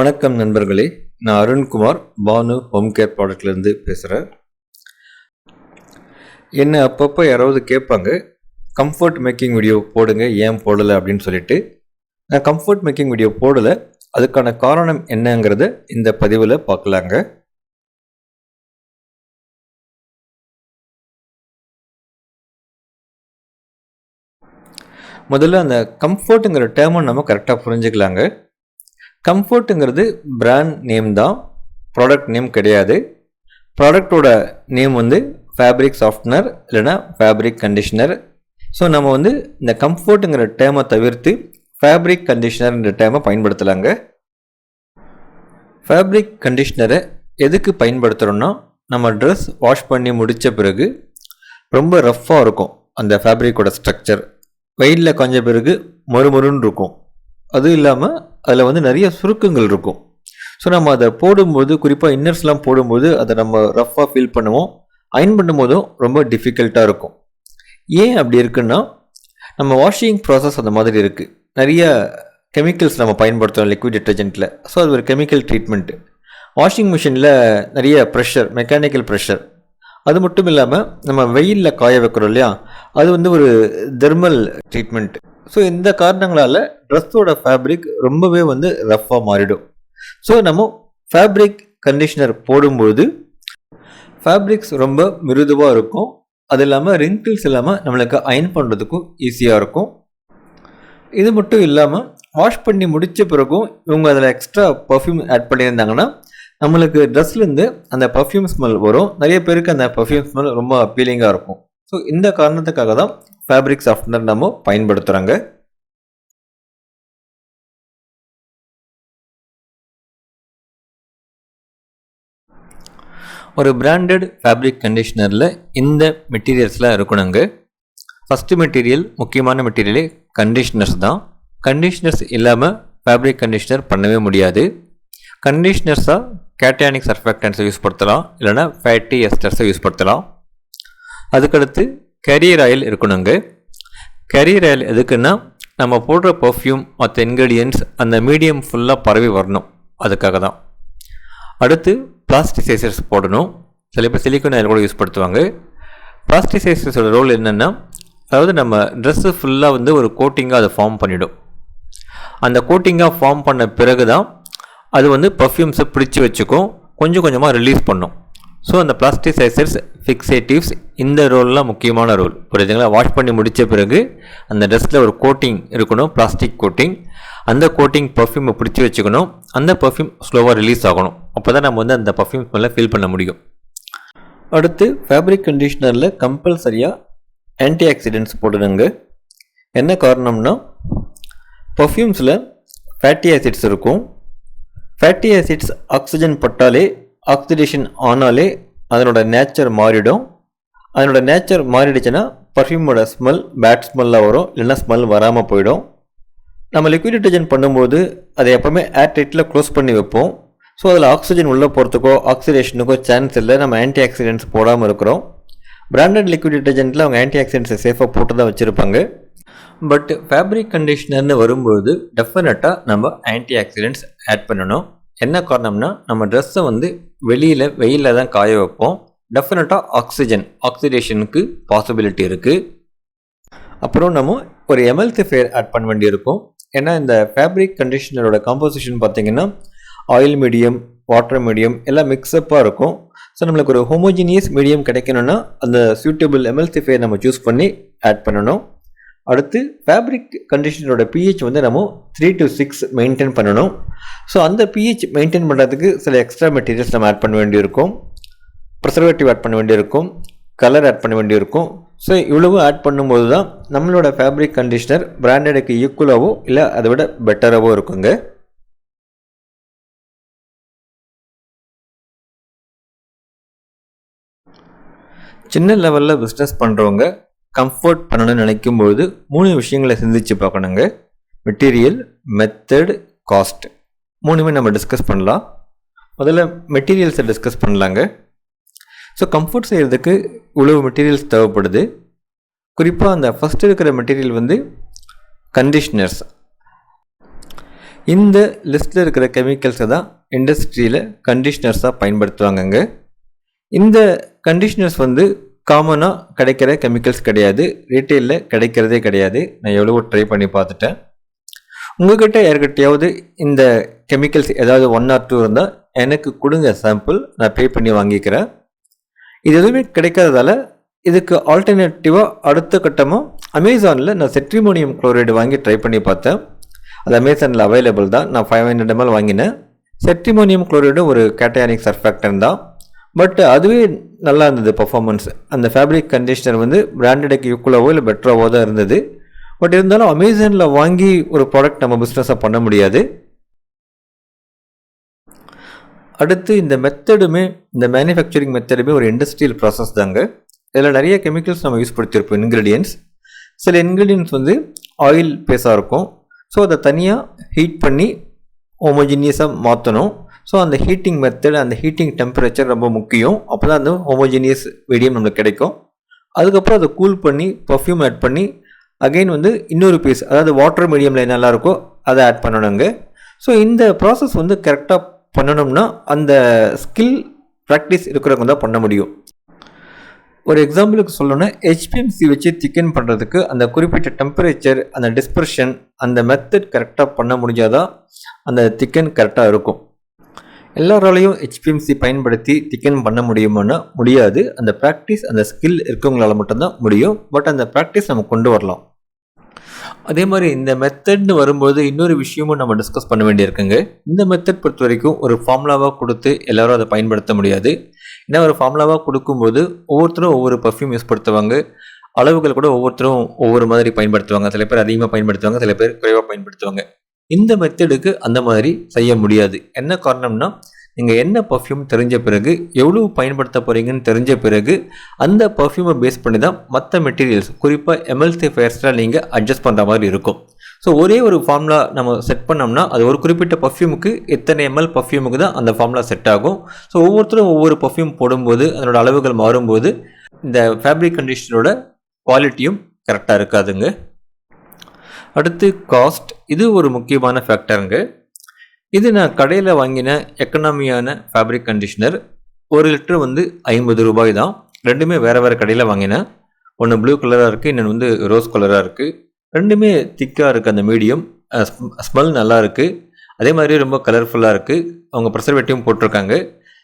வணக்கம் நண்பர்களே. நான் அருண்குமார் பானு ஹோம் கேர் ப்ராடக்ட்லேருந்து பேசுகிறேன் என்ன அப்பப்போ யாராவது கேட்பாங்க கம்ஃபர்ட் மேக்கிங் வீடியோ போடுங்க ஏன் போடலை? அப்படின்னு சொல்லிட்டு. நான் கம்ஃபர்ட் மேக்கிங் வீடியோ போடலை. அதுக்கான காரணம் என்னங்கிறத இந்த பதிவில் பார்க்கலாங்க. முதல்ல அந்த கம்ஃபர்ட்டுங்கிற டேர்மை நம்ம கரெக்டாக புரிஞ்சுக்கலாங்க. கம்ஃபர்ட்டுங்கிறது பிராண்ட் நேம் தான் ப்ராடக்ட் நேம் கிடையாது. ப்ராடக்டோட நேம் வந்து ஃபேப்ரிக் சாஃப்ட்னர் இல்லைனா ஃபேப்ரிக் கண்டிஷ்னர் ஸோ நம்ம வந்து இந்த கம்ஃபர்ட்டுங்கிற டேமை தவிர்த்து ஃபேப்ரிக் கண்டிஷ்னர்ன்ற டேமை பயன்படுத்தலாங்க. ஃபேப்ரிக் கண்டிஷ்னரை எதுக்கு பயன்படுத்துகிறோன்னா நம்ம ட்ரெஸ் வாஷ் பண்ணி முடித்த பிறகு ரொம்ப ரஃப்பாக இருக்கும் அந்த ஃபேப்ரிக்கோட ஸ்ட்ரக்சர் வெயிலில் கொஞ்ச பிறகு மறுமருன்னு இருக்கும். அதுவும் இல்லாமல் அதில் வந்து நிறைய சுருக்கங்கள் இருக்கும். ஸோ நம்ம அதை போடும்போது குறிப்பாக இன்னர்ஸ்லாம் போடும்போது அதை நம்ம ரஃப்பாக ஃபீல் பண்ணுவோம். அயன் பண்ணும்போதும் ரொம்ப டிஃபிகல்ட்டாக இருக்கும். ஏன் அப்படி இருக்குன்னா நம்ம வாஷிங் ப்ராசஸ் அந்த மாதிரி இருக்குது நிறைய கெமிக்கல்ஸ் நம்ம பயன்படுத்துகிறோம் லிக்விட் டிட்டர்ஜென்ட்டில் ஸோ அது ஒரு கெமிக்கல் ட்ரீட்மெண்ட்டு வாஷிங் மிஷினில் நிறைய ப்ரெஷர் மெக்கானிக்கல் ப்ரெஷர் அது மட்டும் இல்லாமல் நம்ம வெயிலில் காய வைக்கிறோம் இல்லையா? அது வந்து ஒரு தெர்மல் ட்ரீட்மெண்ட் ஸோ இந்த காரணங்களால் ட்ரெஸ்ஸோட ஃபேப்ரிக் ரொம்பவே வந்து ரஃப்பாக மாறிடும். ஸோ நம்ம ஃபேப்ரிக் கண்டிஷனர் போடும்போது ஃபேப்ரிக்ஸ் ரொம்ப மிருதுவாக இருக்கும். அது இல்லாமல் ரிங்கிள்ஸ் இல்லாமல் நம்மளுக்கு அயன் பண்ணுறதுக்கும் ஈஸியாக இருக்கும். இது மட்டும் இல்லாமல் வாஷ் பண்ணி முடித்த பிறகும் இவங்க அதில் எக்ஸ்ட்ரா பர்ஃப்யூம் ஆட் பண்ணியிருந்தாங்கன்னா நம்மளுக்கு ட்ரெஸ்லேருந்து அந்த பர்ஃப்யூம் ஸ்மெல் வரும். நிறைய பேருக்கு அந்த பர்ஃப்யூம் ஸ்மெல் ரொம்ப அப்பீலிங்காக இருக்கும். ஸோ இந்த காரணத்துக்காக தான் ஃபேப்ரிக் சாஃப்ட்னர் நம்ம பயன்படுத்துகிறாங்க ஒரு பிராண்டட் ஃபேப்ரிக் கண்டிஷ்னரில் இந்த மெட்டீரியல்ஸ்லாம் இருக்கணுங்க. ஃபஸ்ட்டு மெட்டீரியல் முக்கியமான மெட்டீரியலே கண்டிஷ்னர்ஸ் தான். கண்டிஷ்னர்ஸ் இல்லாமல் ஃபேப்ரிக் கண்டிஷ்னர் பண்ணவே முடியாது. கண்டிஷ்னர்ஸாக கேட்டானிக் சர்ஃபேக்டன்ஸை யூஸ் படுத்தலாம். இல்லைனா ஃபேட்டி எஸ்டர்ஸை யூஸ் படுத்தலாம். அதுக்கடுத்து கரியர் ஆயில் இருக்கணுங்க. கரியர் ஆயில் எதுக்குன்னா நம்ம போடுற பர்ஃப்யூம் மற்ற இன்க்ரீடியன்ட்ஸ் அந்த மீடியம் ஃபுல்லாக பரவி வரணும். அதுக்காக தான். அடுத்து பிளாஸ்டிசைசர்ஸ் போடணும். சில பேர் சிலிக்கன் ஆயில் கூட யூஸ் படுத்துவாங்க. பிளாஸ்டிசைசர்ஸோட ரோல் என்னென்னா அதாவது நம்ம ட்ரெஸ்ஸு ஃபுல்லாக வந்து ஒரு கோட்டிங்காக அதை ஃபார்ம் பண்ணிவிடும் அந்த கோட்டிங்காக ஃபார்ம் பண்ண பிறகு தான் அது வந்து பர்ஃப்யூம்ஸை பிடிச்சி வச்சுக்கும் கொஞ்சம் கொஞ்சமாக ரிலீஸ் பண்ணும். ஸோ அந்த பிளாஸ்டிசைசர்ஸ் ஃபிக்ஸேட்டிவ்ஸ் இந்த ரோல்லாம் முக்கியமான ரோல் புரியுதுங்களா? வாஷ் பண்ணி முடித்த பிறகு அந்த ட்ரெஸ்ஸில் ஒரு கோட்டிங் இருக்கணும் பிளாஸ்டிக் கோட்டிங் அந்த கோட்டிங் பர்ஃப்யூமை பிடிச்சி வச்சுக்கணும். அந்த பர்ஃப்யூம் ஸ்லோவாக ரிலீஸ் ஆகணும். அப்போ தான் நம்ம வந்து அந்த பர்ஃப்யூம் ஸ்மெல்லை ஃபீல் பண்ண முடியும். அடுத்து ஃபேப்ரிக் கண்டிஷ்னரில் கம்பல்சரியாக ஆன்டி ஆக்சிடென்ட்ஸ் போடுதுங்க என்ன காரணம்னா பர்ஃப்யூம்ஸில் ஃபேட்டி ஆசிட்ஸ் இருக்கும். ஃபேட்டி ஆசிட்ஸ் ஆக்சிஜன் பட்டாலே ஆக்சிடேஷன் ஆனாலே அதனோட நேச்சர் மாறிடும். அதனோட நேச்சர் மாறிடுச்சுன்னா பர்ஃப்யூமோட ஸ்மெல் பேட் ஸ்மெல்லாக வரும் இல்லைன்னா ஸ்மெல் வராமல் போயிடும். நம்ம லிக்விட் டிட்டர்ஜென்ட் பண்ணும்போது அதை எப்போவுமே ஏர் டைட்டில் க்ளோஸ் பண்ணி வைப்போம். ஸோ அதில் ஆக்சிஜன் உள்ளே போகிறதுக்கோ ஆக்சிடேஷனுக்கோ சான்ஸ் இல்லை. நம்ம ஆன்டி ஆக்சிடென்ட்ஸ் போடாமல் இருக்கிறோம். பிராண்டட் லிக்விட் டிட்டர்ஜென்ட்டில் அவங்க ஆன்டி ஆக்சிடென்ட்ஸை சேஃபாக போட்டு தான் வச்சுருப்பாங்க. பட் ஃபேப்ரிக் கண்டிஷனர்னு வரும்போது டெஃபினட்டாக நம்ம ஆன்டி ஆக்சிடென்ட்ஸ் ஆட் பண்ணணும். என்ன காரணம்னா நம்ம ட்ரெஸ்ஸை வந்து வெளியில் வெயிலில் தான் காய வைப்போம். டெஃபினட்டாக ஆக்சிஜன் ஆக்சிடேஷனுக்கு பாசிபிலிட்டி இருக்குது அப்புறம் நம்ம ஒரு எமல்சிஃபையர் ஆட் பண்ண வேண்டியிருக்கும். ஏன்னா இந்த ஃபேப்ரிக் கண்டிஷனரோட காம்போசிஷன் பார்த்திங்கன்னா ஆயில் மீடியம் வாட்டர் மீடியம் எல்லாம் மிக்ஸப்பாக இருக்கும். ஸோ நம்மளுக்கு ஒரு ஹோமோஜினியஸ் மீடியம் கிடைக்கணும்னா அந்த சூட்டபிள் எமல்சிஃபையர் நம்ம சூஸ் பண்ணி ஆட் பண்ணணும். அடுத்து ஃபேப்ரிக் கண்டிஷனரோட பிஹெச் வந்து நம்ம த்ரீ டு சிக்ஸ் மெயின்டைன் பண்ணணும். ஸோ அந்த பிஹெச் மெயின்டைன் பண்ணுறதுக்கு சில எக்ஸ்ட்ரா மெட்டீரியல்ஸ் நம்ம ஆட் பண்ண வேண்டியிருக்கும். ப்ரிசர்வேட்டிவ் ஆட் பண்ண வேண்டியிருக்கும். கலர் ஆட் பண்ண வேண்டியிருக்கும். ஸோ இவ்வளவு ஆட் பண்ணும்போது தான் நம்மளோட ஃபேப்ரிக் கண்டிஷனர் பிராண்டடுக்கு ஈக்குவலாகவோ இல்லை அதை விட பெட்டராகவோ இருக்குங்க. சின்ன லெவலில் பிஸ்னஸ் பண்ணுறவங்க கம்ஃபர்ட் பண்ணணும்னு நினைக்கும்போது மூணு விஷயங்களை சிந்திச்சு பார்க்கணுங்க. மெட்டீரியல் மெத்தட் காஸ்ட் மூணுமே நம்ம டிஸ்கஸ் பண்ணலாம். முதல்ல மெட்டீரியல்ஸை டிஸ்கஸ் பண்ணலாங்க. ஸோ கம்ஃபர்ட் செய்கிறதுக்கு இவ்வளவு மெட்டீரியல்ஸ் தேவைப்படுது. குறிப்பாக அந்த ஃபஸ்ட்டு இருக்கிற மெட்டீரியல் வந்து கண்டிஷ்னர்ஸ் இந்த லிஸ்ட்டில் இருக்கிற கெமிக்கல்ஸை தான் இண்டஸ்ட்ரியில் கண்டிஷ்னர்ஸாக பயன்படுத்துவாங்கங்க. இந்த கண்டிஷ்னர்ஸ் வந்து காமனாக கிடைக்கிற கெமிக்கல்ஸ் கிடையாது. ரீட்டெயிலில் கிடைக்கிறதே கிடையாது. நான் எவ்வளவோ ட்ரை பண்ணி பார்த்துட்டேன். உங்ககிட்ட யார்கிட்டயாவது இந்த கெமிக்கல்ஸ் ஏதாவது ஒன் ஆர் டூ இருந்தால் எனக்கு கொடுங்க சாம்பிள் நான் பே பண்ணி வாங்கிக்கிறேன். இது எதுவுமே கிடைக்காததால இதுக்கு ஆல்டர்னேட்டிவாக அடுத்த கட்டமாக அமேசானில் நான் செட்ரிமோனியம் குளோரைடு வாங்கி ட்ரை பண்ணி பார்த்தேன். அது அமேசானில் அவைலபிள் தான். நான் ஃபைவ் ஹண்ட்ரட் எம்எல் வாங்கினேன். செட்ரிமோனியம் குளோரைடும் ஒரு கேட்டயானிக் சர்ஃபேக்டன் தான். பட் அதுவே நல்லா இருந்தது பர்ஃபார்மன்ஸ் அந்த ஃபேப்ரிக் கண்டிஷனர் வந்து பிராண்டடுக்கு ஈக்குவலாவோ இல்லை பெட்டராகவோ தான் இருந்தது. பட் இருந்தாலும் அமேசானில் வாங்கி ஒரு ப்ராடக்ட் நம்ம பிஸ்னஸாக பண்ண முடியாது. அடுத்து இந்த மெத்தடுமே இந்த மேனுஃபேக்சரிங் மெத்தடுமே ஒரு இண்டஸ்ட்ரியல் ப்ராசஸ் தாங்க. இதில் நிறைய கெமிக்கல்ஸ் நம்ம யூஸ் படுத்தியிருப்போம் இன்க்ரீடியன்ஸ் சில இன்க்ரீடியன்ஸ் வந்து ஆயில் பேஸாக இருக்கும். ஸோ அதை தனியாக ஹீட் பண்ணி ஹோமோஜினியஸாக மாற்றணும் ஸோ அந்த ஹீட்டிங் மெத்தட் அந்த ஹீட்டிங் டெம்பரேச்சர் ரொம்ப முக்கியம். அப்போ தான் அந்த ஹோமோஜினியஸ் மீடியம் நம்மளுக்கு கிடைக்கும். அதுக்கப்புறம் அதை கூல் பண்ணி பர்ஃப்யூம் ஆட் பண்ணி அகைன் வந்து இன்னொரு பீஸ் அதாவது வாட்டர் மீடியமில் நல்லா இருக்கோ அதை ஆட் பண்ணணுங்க ஸோ இந்த ப்ராசஸ் வந்து கரெக்டாக பண்ணணும்னா அந்த ஸ்கில் ப்ராக்டிஸ் இருக்கிறவங்க தான் பண்ண முடியும். ஒரு எக்ஸாம்பிளுக்கு சொல்லணும்னா ஹெச்பிஎம்சி வச்சு திக்கன் பண்ணுறதுக்கு அந்த குறிப்பிட்ட டெம்பரேச்சர் அந்த டிஸ்பர்ஷன் அந்த மெத்தட் கரெக்டாக பண்ண முடிஞ்சாதான் அந்த திக்கன் கரெக்டாக இருக்கும். எல்லாராலையும் ஹெச்பிஎம்சி பயன்படுத்தி சிக்கன் பண்ண முடியுமானா முடியாது. அந்த ப்ராக்டிஸ் அந்த ஸ்கில் இருக்கவங்களால மட்டும்தான் முடியும். பட் அந்த ப்ராக்டிஸ் நம்ம கொண்டு வரலாம். அதே மாதிரி இந்த மெத்தட்னு வரும்போது இன்னொரு விஷயமும் நம்ம டிஸ்கஸ் பண்ண வேண்டியிருக்குங்க. இந்த மெத்தட் பொறுத்த வரைக்கும் ஒரு ஃபார்முலாவாக கொடுத்து எல்லாரும் அதை பயன்படுத்த முடியாது. ஏன்னா ஒரு ஃபார்முலாவாக கொடுக்கும்போது ஒவ்வொருத்தரும் ஒவ்வொரு பர்ஃப்யூம் யூஸ் படுத்துவாங்க. அளவுகள் கூட ஒவ்வொருத்தரும் ஒவ்வொரு மாதிரி பயன்படுத்துவாங்க. சில பேர் அதிகமாக பயன்படுத்துவாங்க சில பேர் குறைவாக பயன்படுத்துவாங்க. இந்த மெத்தடுக்கு அந்த மாதிரி செய்ய முடியாது. என்ன காரணம்னா நீங்கள் என்ன பர்ஃப்யூம் தெரிஞ்ச பிறகு எவ்வளோ பயன்படுத்த போகிறீங்கன்னு தெரிஞ்ச பிறகு அந்த பர்ஃப்யூமை பேஸ் பண்ணி தான் மற்ற மெட்டீரியல்ஸ் குறிப்பாக எம்எல்சி ஃபேர்ஸ்லாம் நீங்கள் அட்ஜஸ்ட் பண்ணுற மாதிரி இருக்கும். ஸோ ஒரே ஒரு ஃபார்முலா நம்ம செட் பண்ணோம்னா அது ஒரு குறிப்பிட்ட பர்ஃப்யூமுக்கு எத்தனை எம்எல் பர்ஃப்யூமுக்கு தான் அந்த ஃபார்முலா செட் ஆகும். ஸோ ஒவ்வொருத்தரும் ஒவ்வொரு பர்ஃப்யூம் போடும்போது அதனோட அளவுகள் மாறும்போது இந்த ஃபேப்ரிக் கண்டிஷனரோட குவாலிட்டியும் கரெக்டாக இருக்காதுங்க. அடுத்து காஸ்ட் இது ஒரு முக்கியமான ஃபேக்டருங்க இது நான் கடையில் வாங்கின எக்கனாமியான ஃபேப்ரிக் கண்டிஷனர் ஒரு லிட்டர் வந்து ஐம்பது ரூபாய் தான். ரெண்டுமே வேறு வேறு கடையில் வாங்கினேன் ஒன்று ப்ளூ கலராக இருக்குது இன்னொன்று வந்து ரோஸ் கலராக இருக்குது ரெண்டுமே திக்காக இருக்குது அந்த மீடியம் ஸ்மெல் நல்லா இருக்குது அதே மாதிரி ரொம்ப கலர்ஃபுல்லாக இருக்குது அவங்க ப்ரெசர்வேட்டிவும் போட்டிருக்காங்க.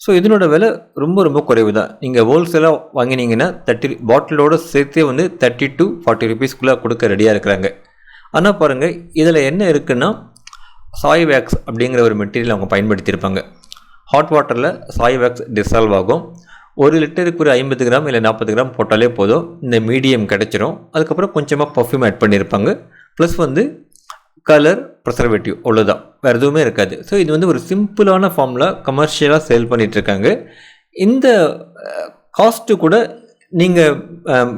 ஸோ இதனோட விலை ரொம்ப ரொம்ப குறைவு தான். நீங்கள் ஹோல்சேலாக வாங்கினீங்கன்னா தேர்ட்டி பாட்டிலோடு சேர்த்தே வந்து தேர்ட்டி டு ஃபார்ட்டி ருபீஸ்க்குள்ளே கொடுக்க ரெடியாக இருக்கிறாங்க. ஆனால் பாருங்கள் இதில் என்ன இருக்குன்னா சாய் வேக்ஸ் அப்படிங்கிற ஒரு மெட்டீரியல் அவங்க பயன்படுத்தியிருப்பாங்க. ஹாட் வாட்டரில் சாய் வேக்ஸ் டிசால்வ் ஆகும். ஒரு லிட்டருக்கு ஒரு ஐம்பது கிராம் இல்லை நாற்பது கிராம் போட்டாலே போதும். இந்த மீடியம் கிடச்சிரும். அதுக்கப்புறம் கொஞ்சமாக பர்ஃப்யூம் ஆட் பண்ணியிருப்பாங்க. ப்ளஸ் வந்து கலர் ப்ரெசர்வேட்டிவ் அவ்வளோதான் வேறு எதுவுமே இருக்காது. ஸோ இது வந்து ஒரு சிம்பிளான ஃபார்மில் கமர்ஷியலாக சேல் பண்ணிகிட்ருக்காங்க இந்த காஸ்ட்டு கூட நீங்கள்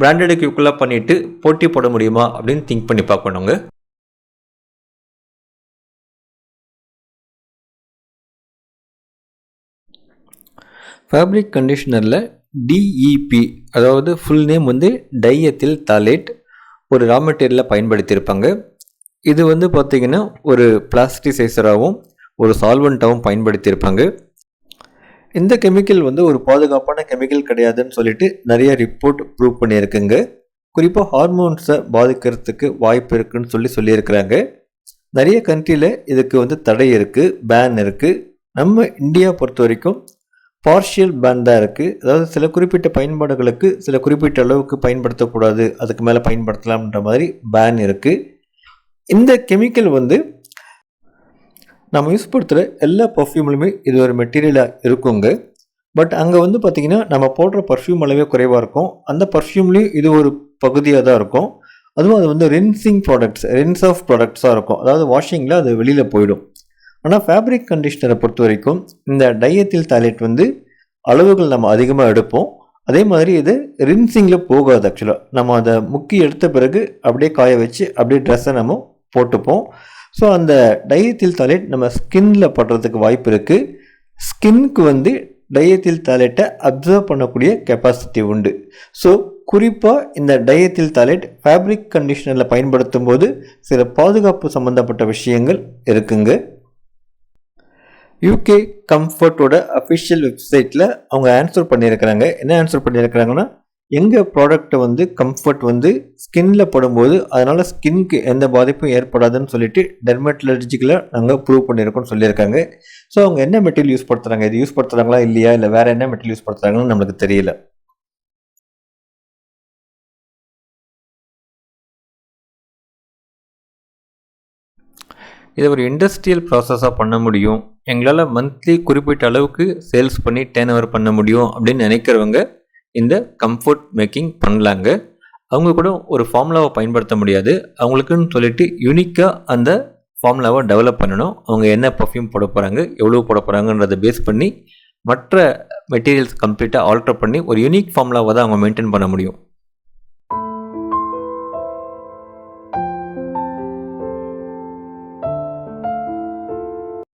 பிராண்டடுக்கு ஈக்குவலாக பண்ணிவிட்டு போட்டி போட முடியுமா அப்படின்னு திங்க் பண்ணி பார்க்கணுங்க. ஃபேப்ரிக் கண்டிஷனரில் டிஇபி அதாவது ஃபுல் நேம் வந்து டையத்தில் தாலேட் ஒரு ரா மெட்டீரியலில் பயன்படுத்தியிருப்பாங்க. இது வந்து பார்த்திங்கன்னா ஒரு பிளாஸ்டிசைசராகவும் ஒரு சால்வெண்ட்டாகவும் பயன்படுத்தியிருப்பாங்க. இந்த கெமிக்கல் வந்து ஒரு பாதுகாப்பான கெமிக்கல் கிடையாதுன்னு சொல்லிட்டு நிறைய ரிப்போர்ட் ப்ரூவ் பண்ணியிருக்குங்க. குறிப்பாக ஹார்மோன்ஸை பாதிக்கிறதுக்கு வாய்ப்பு இருக்குன்னு சொல்லி சொல்லியிருக்கிறாங்க. நிறைய கண்ட்ரியில் இதுக்கு வந்து தடை இருக்குது பேன் இருக்குது நம்ம இந்தியா பொறுத்த வரைக்கும் பார்ஷியல் பேன் தான் இருக்குது அதாவது சில குறிப்பிட்ட பயன்பாடுகளுக்கு சில குறிப்பிட்ட அளவுக்கு பயன்படுத்தக்கூடாது அதுக்கு மேலே பயன்படுத்தலாம்ன்ற மாதிரி பேன் இருக்குது இந்த கெமிக்கல் வந்து நம்ம யூஸ் படுத்துகிற எல்லா பர்ஃப்யூம்லையுமே இது ஒரு மெட்டீரியலாக இருக்குங்க. பட் அங்கே வந்து பார்த்திங்கன்னா நம்ம போடுற பர்ஃப்யூம் அளவே குறைவாக இருக்கும். அந்த பர்ஃப்யூம்லேயும் இது ஒரு பகுதியாக தான் இருக்கும். அதுவும் அது வந்து ரின்சிங் ப்ராடக்ட்ஸ் ரின்ஸ் ஆஃப் ப்ராடக்ட்ஸாக இருக்கும். அதாவது வாஷிங்கில் அது வெளியில் போயிடும். ஆனால் ஃபேப்ரிக் கண்டிஷனரை பொறுத்த வரைக்கும் இந்த டையத்தில் டாய்லெட் வந்து அளவுகள் நம்ம அதிகமாக எடுப்போம். அதே மாதிரி இது ரின்சிங்கில் போகாது ஆக்சுவலாக நம்ம அதை முக்கி எடுத்த பிறகு அப்படியே காய வச்சு அப்படியே ட்ரெஸ்ஸை நம்ம போட்டுப்போம். ஸோ அந்த டையத்தில் தாலேட் நம்ம ஸ்கின்ல படுறதுக்கு வாய்ப்பு இருக்குது ஸ்கின்க்கு வந்து டையத்தில் டாய்லெட்டை அப்சர்வ் பண்ணக்கூடிய கெப்பாசிட்டி உண்டு. ஸோ குறிப்பாக இந்த டயத்தில் தாலேட் ஃபேப்ரிக் கண்டிஷனரில் பயன்படுத்தும் போது சில பாதுகாப்பு சம்மந்தப்பட்ட விஷயங்கள் இருக்குங்க. யூகே கம்ஃபர்ட்டோட அஃபிஷியல் வெப்சைட்டில் அவங்க ஆன்சர் பண்ணியிருக்கிறாங்க. என்ன ஆன்சர் பண்ணியிருக்கிறாங்கன்னா எங்கள் ப்ராடக்ட்டை வந்து கம்ஃபர்ட் வந்து ஸ்கின்ல படும்போது அதனால் ஸ்கின்க்கு எந்த பாதிப்பும் ஏற்படாதுன்னு சொல்லிட்டு டெர்மட்டலஜிக்கில் நாங்கள் ப்ரூவ் பண்ணியிருக்கோம்னு சொல்லியிருக்காங்க. ஸோ அவங்க என்ன மெட்டீரியல் யூஸ் படுத்துகிறாங்க இது யூஸ் படுத்துகிறாங்களா இல்லையா? இல்லை வேறு என்ன மெட்டீரியல் யூஸ் படுத்துகிறாங்கன்னு நம்மளுக்கு தெரியல. இதை ஒரு இண்டஸ்ட்ரியல் ப்ராசஸாக பண்ண முடியும். எங்களால் மந்த்லி குறிப்பிட்ட அளவுக்கு சேல்ஸ் பண்ணி டேர்ன் ஓவர் பண்ண முடியும் அப்படின்னு நினைக்கிறவங்க இந்த கம்ஃபர்ட் மேக்கிங் பண்ணலாங்க. அவங்க கூட ஒரு ஃபார்முலாவை பயன்படுத்த முடியாது. அவங்களுக்குன்னு சொல்லிட்டு யூனிக்காக அந்த ஃபார்முலாவை டெவலப் பண்ணணும். அவங்க என்ன பர்ஃப்யூம் போட போகிறாங்க எவ்வளோ போட போகிறாங்கன்றதை பேஸ் பண்ணி மற்ற மெட்டீரியல்ஸ் கம்ப்ளீட்டாக ஆல்டர் பண்ணி ஒரு யூனிக் ஃபார்முலாவை தான் அவங்க மெயின்டைன் பண்ண முடியும்.